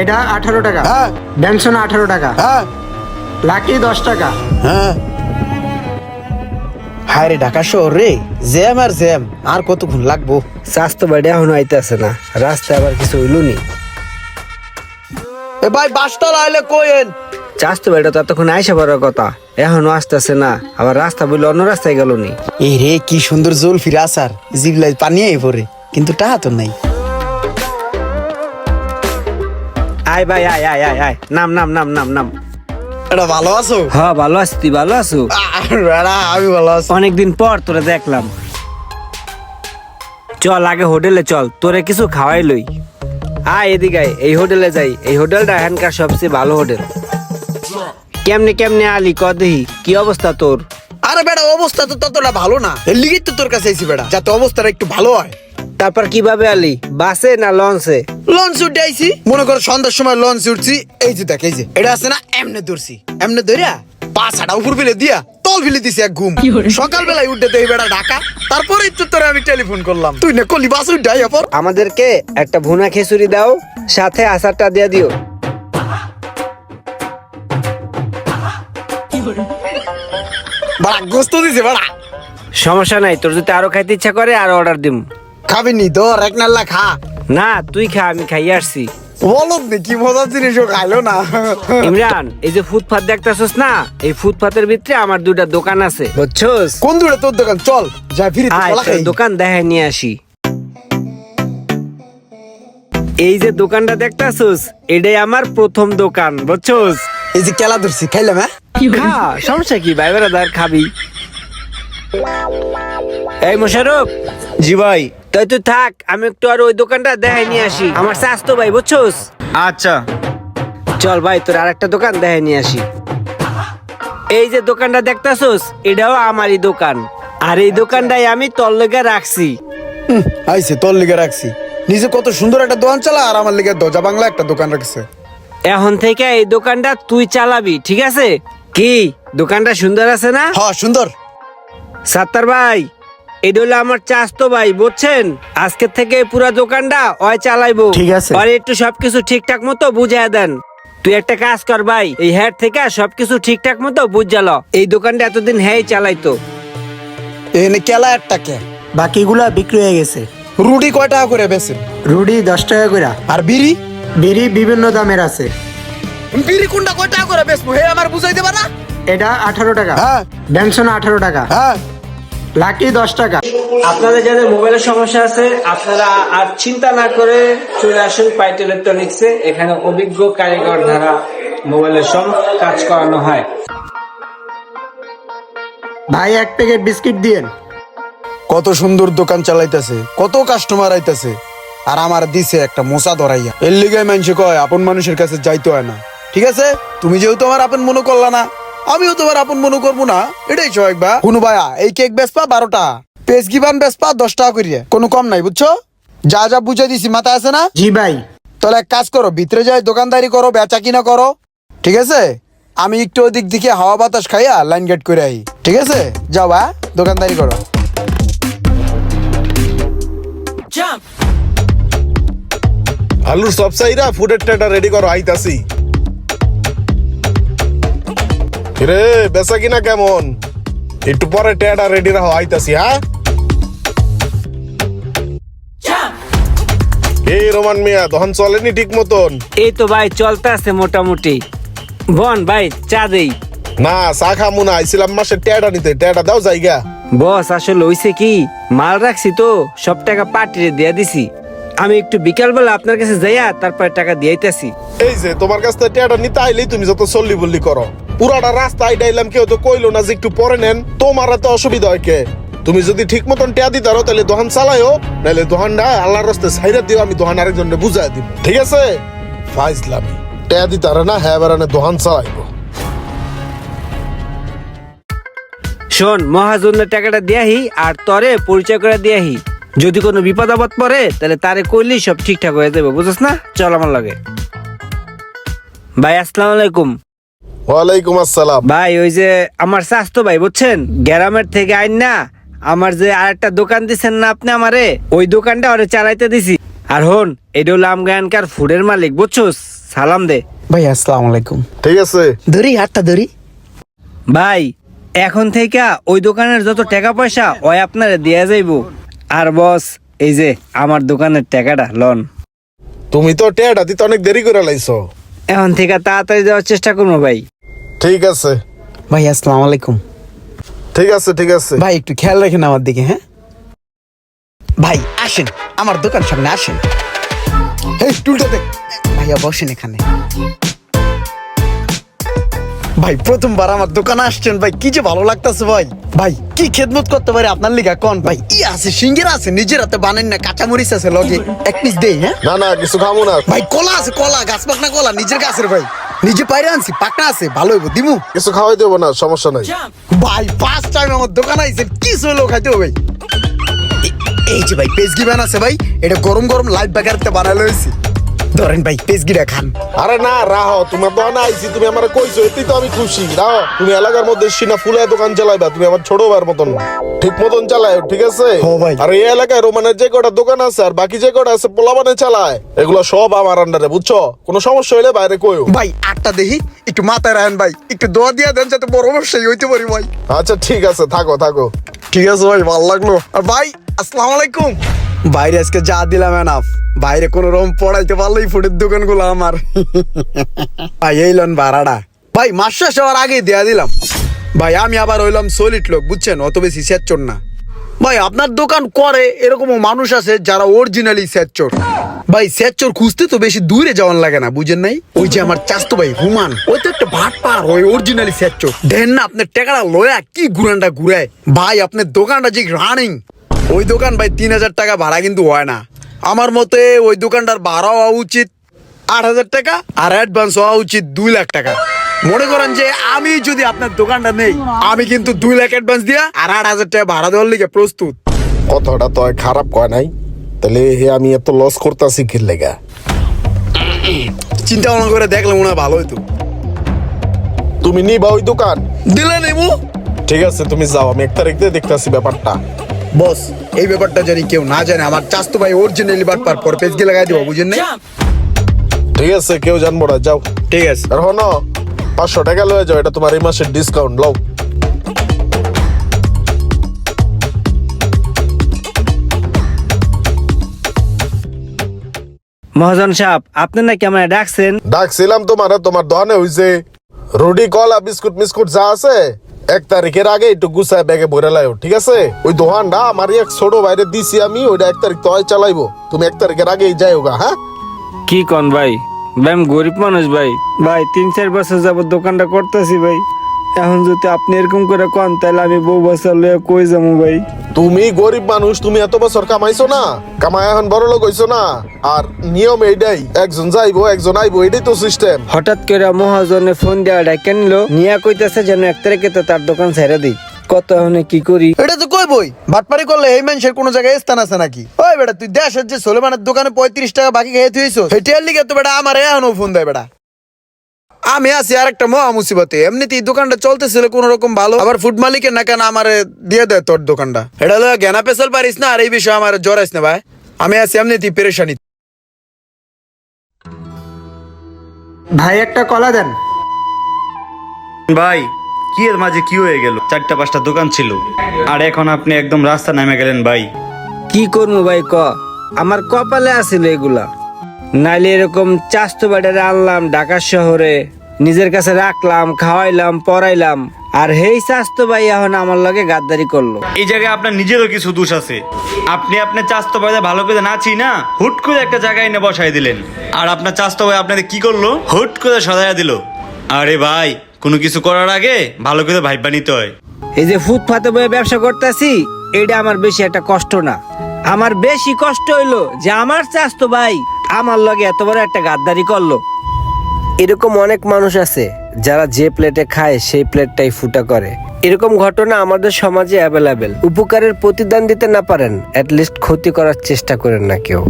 এটা আঠারো টাকা। হ্যাঁ। ড্যানসন আঠারো টাকা। হ্যাঁ। লাকি দশ টাকা। হ্যাঁ। হায় রে ঢাকা শহর রে জ্যাম আর জ্যাম আর কতক্ষণ লাগবো? স্বাস্থ্য বাড়ি এখন আইতেছে না রাস্তায় আবার কিছু হইল নি। এ ভাই বাসতলা আইলে কোয়েন স্বাস্থ্য বাড়িটা তো এতক্ষণ আইসা পড়ার কথা এখনও আসতেছে না আবার রাস্তা বললে অন্য রাস্তায় গেল নি। এই রে কি সুন্দর জল ফিরে আসার জিবলাই পানি আই পরে কিন্তু টাকা তো নাই। আয় ভাই আয় আয় আয় আয়। নাম নাম নাম নাম নাম। এটা ভালো আছো? হ্যাঁ ভালো আছি তুই ভালো আছো? আমি ভালো আছি। অনেকদিন পর তোরে দেখলাম। চল আগে হোটেলে চল তোরে কিছু খাওয়াই লই। আয় এদিকে আয়, এই হোটেলে যাই। এই হোটেলটা এখানকার সবচেয়ে ভালো হোটেল। কেমনে কেমনে আলি ক দেহি কি অবস্থা তোর? আরে বেড়া অবস্থা তো ততটা ভালো না। এর লিগে তো তোর কাছে আইছি বেড়া যাতে অবস্থাটা একটু ভালো হয়। তারপর কীভাবে আলি? বাসে না লঞ্চে? লঞ্চ উঠে আইছি। মনে করো সন্ধ্যার সময় লঞ্চ উঠছি। এই যে দেখ এই যে এটা আছে না এমনে ধরছি। এমনে ধরিয়া পা ছাড়া উপর ফেলে দিয়া তল ফেলে দিছি এক ঘুম। সকালবেলায় উঠে দেই বেড়া ঢাকা। তারপরে তো তোরে আমি টেলিফোন করলাম। তুই না কলি বাস উঠে আইয়া আমাদেরকে একটা ভুনা খিচুড়ি দাও সাথে আচারটা দিয়ে দিও। বাড়া গোস্ত দিছে বাড়া। সমস্যা নাই তোর যদি আরও খাইতে ইচ্ছা করে আরও অর্ডার দিম। খাবি নি ধর এক নাল্লা খা। না তুই খা আমি খাই আসছি। বলো নি কি মজার জিনিস খাইলো না। ইমরান এই যে ফুটপাত দেখতেছস না এই ফুটপাতের ভিতরে আমার দুইটা দোকান আছে। বুঝছস? কোন দূরে তোর দোকান? চল যা ফিরি দোকান দেখায় নিয়ে আসি। এই যে দোকানটা দেখতাছস এটাই আমার প্রথম দোকান বুঝছস? এই যে কেলা ধরছি খাইলাম হ্যাঁ? খা সমস্যা কি ভাই বেড়াদার খাবি। এই মোশারফ জি ভাই। তাই তুই থাক আমি একটু আর ওই দোকানটা দেখাই নিয়ে আসি। আমার স্বাস্থ্য ভাই বুঝছস? আচ্ছা। চল ভাই তোর আর একটা দোকান দেখাই নিয়ে আসি। এই যে দোকানটা দেখতাছস এটাও আমারই দোকান। আর এই দোকানটাই আমি তোর লেগে রাখছি। আইছে তোর লিগে রাখছি। নিজে কত সুন্দর একটা দোকান চালা আর আমার লিগে দরজা বাংলা একটা দোকান রাখছে। এখন থেকে এই দোকানটা তুই চালাবি ঠিক আছে? কি? দোকানটা সুন্দর আছে না? হ্যাঁ সুন্দর। সাত্তার ভাই এটা হলো আমার চাস্তো ভাই বুঝছেন? আজকে থেকে পুরো দোকানটা ওই চালাইবো। ঠিক আছে। আর একটু সবকিছু ঠিকঠাক মতো বুঝাই দেন। তুই একটা কাজ কর ভাই এই হেড থেকে সবকিছু ঠিকঠাক মতো বুঝাল এই দোকানটা এতদিন হ্যাঁ চালাইতো। এনে কেলা একটা কে? বাকিগুলা বিক্রি হয়ে গেছে। রুটি কয় টাকা করে বেছেন রুডি দশ টাকা করে। আর বিড়ি? বিড়ি বিভিন্ন দামের আছে। বিড়ি কোনটা কয় টাকা করে বেচবো? হে আমার বুঝাই দেবা না এটা আঠারো টাকা। হ্যাঁ। ড্যানসন আঠারো টাকা। হ্যাঁ। লাকি দশ টাকা। আপনাদের যাদের মোবাইলের সমস্যা আছে আপনারা আর চিন্তা না করে চলে আসুন পাইট ইলেকট্রনিক্সে। এখানে অভিজ্ঞ কারিগর দ্বারা মোবাইলের সব কাজ করানো হয়। ভাই এক প্যাকেট বিস্কিট দিয়েন। কত সুন্দর দোকান চালাইতেছে কত কাস্টমার আইতাছে। আর আমার দিছে একটা মশা ধরাইয়া। এর লিগে মানুষ কয় আপন মানুষের কাছে যাইতে হয় না। ঠিক আছে? তুমি যেহেতু আমার আপন মনে করলা না আমিও তোমার আপন মনে করব না। এটাই সোয়েক বা কোনো ভাইয়া এই কেক বেচপা বারোটা। পেস গিবান বেচপা দশ টাকা করিয়া। কোনো কম নাই বুঝছ? যা যা বুঝে দিছি মাথায় আছে না? জি ভাই। তাহলে এক কাজ করো ভিতরে যাই দোকানদারি করো বেচা কিনা করো। ঠিক আছে? আমি একটু ওদিক দিকে হাওয়া বাতাস খাইয়া লাইন গেট করে আই। ঠিক আছে? যাও বা দোকানদারি করো। আলুর সব সাইরা ফুডের টেটা রেডি করো আইতাছি। রে বেচা কিনা কেমন? একটু পরে টেটা রেডি রাখো আইতাছি হ্যাঁ? এই রোমান মিয়া দহন চলেনি ঠিক মতন? এই তো ভাই চলতে আছে মোটামুটি। বন ভাই চা দেই। না চা খামু না আইছিলাম মাসে টেটা নিতে। টেটা দাও জায়গা। বস আসলে হইছে কি মাল রাখছি তো সব টাকা পাটিরে দিয়ে দিছি। আমি একটু বিকালবেলা আপনার কাছে যাইয়া তারপর টাকা দিয়াইতেছি এই যে তোমার কাছ থেকে টেটা নিতে আইলেই তুমি যত চল্লি বললি করো। পুরাটা রাস্তা আইডাইলাম, কেউ তো কইলো না যে একটু পরে নেন। তোমার এত অসুবিধা হয় কে? তুমি যদি ঠিক মতন টেয়া দিতে পারো, তাহলে দোকান চালাইও নাহলে দোকানটা আল্লাহর রাস্তায় সাইরা দিও আমি দোকান আরেকজনকে বুঝাই দিব। ঠিক আছে? ফাইজলামি। টেয়া দিতে পারে না হ্যাঁ বেড়ানে দোকান চালাইবো। শোন, মহাজনের টাকাটা দিয়াহি, আর তরে পরিচয় করে দিয়াহি। যদি কোনো বিপদ আপদ পড়ে, তাহলে তারে কইলেই সব ঠিকঠাক হয়ে যাবে, বুঝছ না? চল আমার লাগে। ভাই, আসসালামু আলাইকুম। ওয়ালাইকুম আসসালাম। ভাই ওই যে আমার স্বাস্থ্য ভাই বুঝছেন? গ্রামের থেকে আইন না আমার যে আরেকটা দোকান দিছেন না আপনি আমারে? ওই দোকানটা ওরে চালাইতে দিছি। আর হন এটা হলো আমগানকার ফুডের মালিক বুঝছোস? সালাম দে। ভাই আসসালামু আলাইকুম। ঠিক আছে। ধরি হাতটা ধরি ভাই এখন থেকে ওই দোকানের যত টাকা পয়সা ওই আপনারে দেয়া যাইবো। আর বস এই যে আমার দোকানের টাকাটা লন। তুমি তো টেয়াটা দিতে অনেক দেরি করে লাইছো। এখন থেকে তাড়াতাড়ি যাওয়ার চেষ্টা করব ভাই। ঠিক আছে। ভাই আসসালামু আলাইকুম। ঠিক আছে ঠিক আছে। ভাই একটু খেয়াল রাখেন আমার দিকে হ্যাঁ? ভাই আসেন আমার দোকান সামনে আসেন। এই টুলটা দেখ। ভাইয়া বসেন এখানে। ভাই প্রথমবার আমার দোকানে আসছেন ভাই কি যে ভালো লাগতেছে ভাই। ভাই কি খেদমত করতে পারে আপনার লিগা? কোন ভাই? ই আছে সিঙ্গের আছে নিজের হাতে বানেন না কাঁচা মরিচ আছে লগে। এক পিস দেই হ্যাঁ? না না কিছু খামো না। ভাই কলা আছে কলা গাছ পাকনা কলা নিজের গাছের ভাই। নিজে পাইরে আনছি পাকা আছে ভালো হইব দিমু। কিছু খাওয়াই দেবো না সমস্যা নাই। ভাই ফার্স্ট টাইম আমার দোকান আইছেন কি সইলো খাইতে হবে। ভাই এই যে ভাই পেজগি বান আছে ভাই? এটা গরম গরম লাইভ বাগারতে বানালো হয়েছে। ধরেন ভাই পেজগিটা খান। আরে না রাহো তোমার দোকানে আইছি তুমি আমার কইছো এতেই তো আমি খুশি। রাহো তুমি এলাকার মধ্যে সিনা ফুলের দোকান চালাইবা তুমি আমার ছোট ভাইয়ের মতন। ঠিক মতন চালায় ঠিক আছে? হ ভাই। আর এই এলাকায় রোমানের যে কটা দোকান আছে আর বাকি যে কটা আছে পোলাবানে চালায়। এগুলো সব আমার আন্ডারে বুঝছ? কোনো সমস্যা হইলে বাইরে কইও। ভাই আটটা দেখি একটু মাথায় রাখেন ভাই একটু দোয়া দিয়া দেন যাতে বড় ব্যবসায়ী হইতে পারি ভাই। আচ্ছা ঠিক আছে থাকো থাকো। ঠিক আছে ভাই ভালো লাগল। আর ভাই আসসালামু আলাইকুম। বাইরে আজকে যা দিলাম এনাফ বাইরে কোন রকম পড়াইতে পারলেই ফুটের দোকানগুলো আমার। ভাই, এই লন ভাড়াটা। ভাই, মাস শেষ হওয়ার আগেই দেয়া দিলাম। ভাই, আমি আবার হইলাম সলিড লোক, বুঝছেন? অত বেশি স্যাচর না। ভাই, আপনার দোকান করে এরকমও মানুষ আছে যারা অরিজিনালি স্যাচর ভাই স্যাচর খুঁজতে তো বেশি দূরে যাওয়ান লাগে না, বুঝেন নাই? ওই যে আমার চাস্তো ভাই হুমান ওই তো একটা ভাট পার ওই অরিজিনালি স্যাচর দেন না, আপনার টাকাটা লয়া কি ঘুরানটা ঘুরায়? ভাই, আপনার দোকানটা যে রানিং ওই দোকান ভাই তিন হাজার টাকা ভাড়া কিন্তু হয় না। আমার মতে ওই দোকানটার ভাড়া হওয়া উচিত আট হাজার টাকা আর অ্যাডভান্স হওয়া উচিত দুই লাখ টাকা। মনে করেন যে আমি যদি আপনার দোকানটা নেই আমি কিন্তু দুই লাখ অ্যাডভান্স দিয়া আর আট হাজার টাকা ভাড়া দেওয়ার লিগে প্রস্তুত। কথাটা তো খারাপ কয় নাই। তাহলে হে আমি এত লস করতেছি কি লেগা? চিন্তা ভাবনা করে দেখলে মনে হয় ভালো হইতো। তুমি নিবা ওই দোকান। দিলে নেব ঠিক আছে তুমি যাও আমি এক তারিখ দিয়ে দেখতেছি ব্যাপারটা। বস এই ব্যাপারটা জানি কেউ না জানে। আমার চাস্তো ভাই অরিজিনালি বাট পার পর পেজ গিয়ে লাগাই দিব বুঝেন নাই? ঠিক আছে কেউ জানব না যাও। ঠিক আছে। আর হনো পাঁচশো টাকা লয়ে যাও এটা তোমার এই মাসের ডিসকাউন্ট লও। মহাজন সাহেব আপনি নাকি আমার ডাকছেন? ডাকছিলাম তোমার তোমার দোকানে হইছে রুটি কলা বিস্কুট মিস্কুট যা আছে এক তারিখের আগে একটু গুছায় ব্যাগে ভরে লাইও ঠিক আছে? ওই দোকানটা আমার এক ছোট বাইরে দিছি আমি ওইটা এক তারিখ তো চালাইবো। তুমি এক তারিখের আগেই যাই হোক হ্যাঁ? কি কন ভাই? ব্যাম গরিব মানুষ ভাই। ভাই তিন চার বছর যাব দোকানটা করতেছি ভাই। এখন যদি আপনি এরকম করে কন তাহলে আমি বউ বছর লয়ে কই যাব ভাই? তুমি গরিব মানুষ তুমি এত বছর কামাইছো না? কামাই এখন বড় লোক হইছো না? আর নিয়ম এইটাই একজন যাইবো একজন আইবো এটাই তো সিস্টেম হঠাৎ করে মহাজনে ফোন দেওয়া ডাকে নিল নিয়া কইতেছে যেন এক তারিখে তো তার দোকান ছেড়ে দিই। কত এখন কি করি? এটা তো কই বই? বাটপারি করলে এই মানুষের কোনো জায়গায় স্থান আছে নাকি? ওই বেটা তুই দেশের যে সোলেমানের দোকানে পঁয়ত্রিশ টাকা বাকি খেয়ে তুইছো সেটার লিগে তো বেটা আমার এখনও ফোন দেয় বেটা। আমি আছি আর একটা মহা মুসিবতে। এমনিতেই দোকানটা চলতেছিল কোন রকম ভালো। আবার ফুড মালিকের না কেন আমার দিয়ে দেয় তোর দোকানটা? এটা হলো জ্ঞানা পেশাল পারিস না আর এই বিষয়ে আমার জড়াইস না ভাই। আমি আছি এমনিতেই পেরেশানি। ভাই একটা কলা দেন। ভাই কি এর মাঝে কি হয়ে গেল? চারটা পাঁচটা দোকান ছিল আর এখন আপনি একদম রাস্তা নেমে গেলেন ভাই। কি করব ভাই ক? আমার কপালে আছিল এগুলা। নাইলে এরকম চাস্তো বাড়িতে আনলাম ঢাকা শহরে। নিজের কাছে রাখলাম খাওয়াইলাম পড়াইলাম। আর হেই চাস্তো ভাই এখন আমার লগে গাদ্দারি করল। এই জায়গায় আপনার নিজেরও কিছু দোষ আছে। আপনি আপনার চাস্তো ভাই ভালো করে নাচি না হুট করে একটা জায়গায় এনে বসাই দিলেন। আর আপনার চাস্তো ভাই আপনাদের কি করল? হুট করে সদাইয়া দিল। আরে ভাই কোনো কিছু করার আগে ভালো করে ভাইবা নিতে হয়। এই যে ফুটপাতে বয়ে ব্যবসা করতেছি এটা আমার বেশি একটা কষ্ট না। আমার বেশি কষ্ট হইল যে আমার চাস্তো ভাই আমার লগে এত বড় একটা গাদ্দারি করল। এরকম অনেক মানুষ আছে যারা যে প্লেটে খায় সেই প্লেটটাই ফুটা করে। এরকম ঘটনা আমাদের সমাজে অ্যাভেলেবেল উপকারের প্রতিদান দিতে না পারেন অ্যাটলিস্ট ক্ষতি করার চেষ্টা করেন না কেউ।